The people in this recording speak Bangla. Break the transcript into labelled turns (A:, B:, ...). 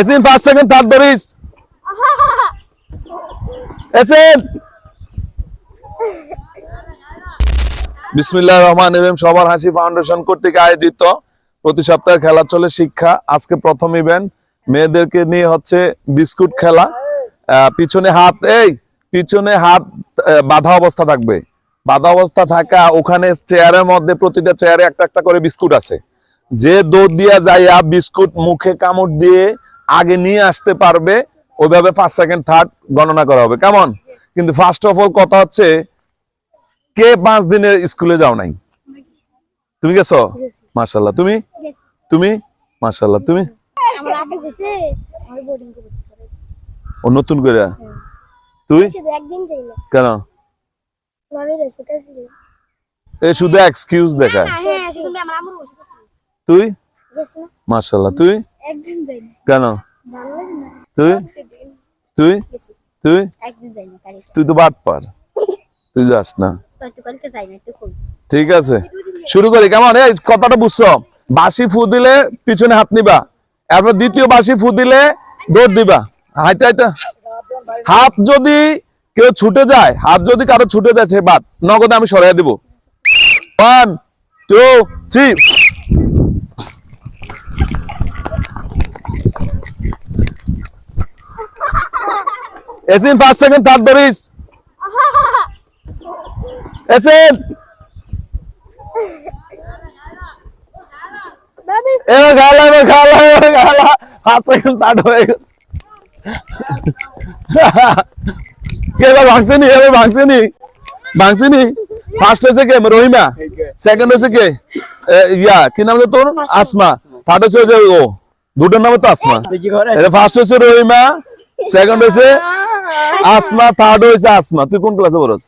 A: এসিন ফার্স্ট সেকেন্ড থার্ড ধরিস এসিন বিসমিল্লাহ রহমান এবং সবার হাসি ফাউন্ডেশন কর্তৃক আয়োজিত প্রতি সপ্তাহে খেলা চলে শিক্ষা। আজকে প্রথম ইভেন্ট মেয়েদেরকে নিয়ে হচ্ছে বিস্কুট খেলা। পিছনে হাত, এই, পিছনে হাত বাঁধা অবস্থা থাকবে। বাঁধা অবস্থা থাকা ওখানে চেয়ারের মধ্যে প্রতিটা চেয়ারে একটা একটা করে বিস্কুট আছে। যে দৌড় দিয়া যাইয়া বিস্কুট মুখে কামড় দিয়ে আগে নিয়ে আসতে পারবে ওইভাবে ফার্স্ট সেকেন্ড থার্ড গণনা করা হবে। কেমন? কিন্তু ফার্স্ট অফ অল কথা হচ্ছে কে পাঁচ দিনে স্কুলে যাও নাই? তুমি গেছো? মার্শাল্লাহ তুমি? তুমি? মার্শাল্লাহ তুমি? ও নতুন করে তুই?
B: যাই না
A: কেন? এ শুধু এক্সকিউজ দেখা
B: হ্যাঁ
A: তুই? মার্শাল্লাহ তুই? কেন? তুই? তুই? তুই? তুই তো বাদ পার তুই যাস না। ঠিক আছে। শুরু করি কেমন? এই কথাটা বুঝছ? বাসি ফু দিলে পিছনে হাত নিবা। এরপর দ্বিতীয় বাসি ফু দিলে দৌড় দিবা। হাইটা হাইটা। হাত যদি কেউ ছুটে যায়, হাত যদি কারও ছুটে যায়, সে বাদ। নগদে আমি সরাই দিব। ওয়ান টু থ্রি এসিন ফার্স্ট সেকেন্ড থার্ড ধরিস এসিন হাত সেকেন্ড থার্ড হয়ে গেছে। এবার ভাঙছেনি এবার ভাঙছেনি। ভাঙছেনি? ফার্স্ট হয়েছে কে? রহিমা। সেকেন্ড হয়েছে কে? ইয়া, কি নাম তোর? আসমা। থার্ড হচ্ছে ও। দুটোর নামে তো আসমা। ফার্স্ট হয়েছে রহিমা। সেকেন্ড হয়েছে আসমা। থার্ড হয়েছে আসমা। তুই কোন ক্লাসে পড়ছ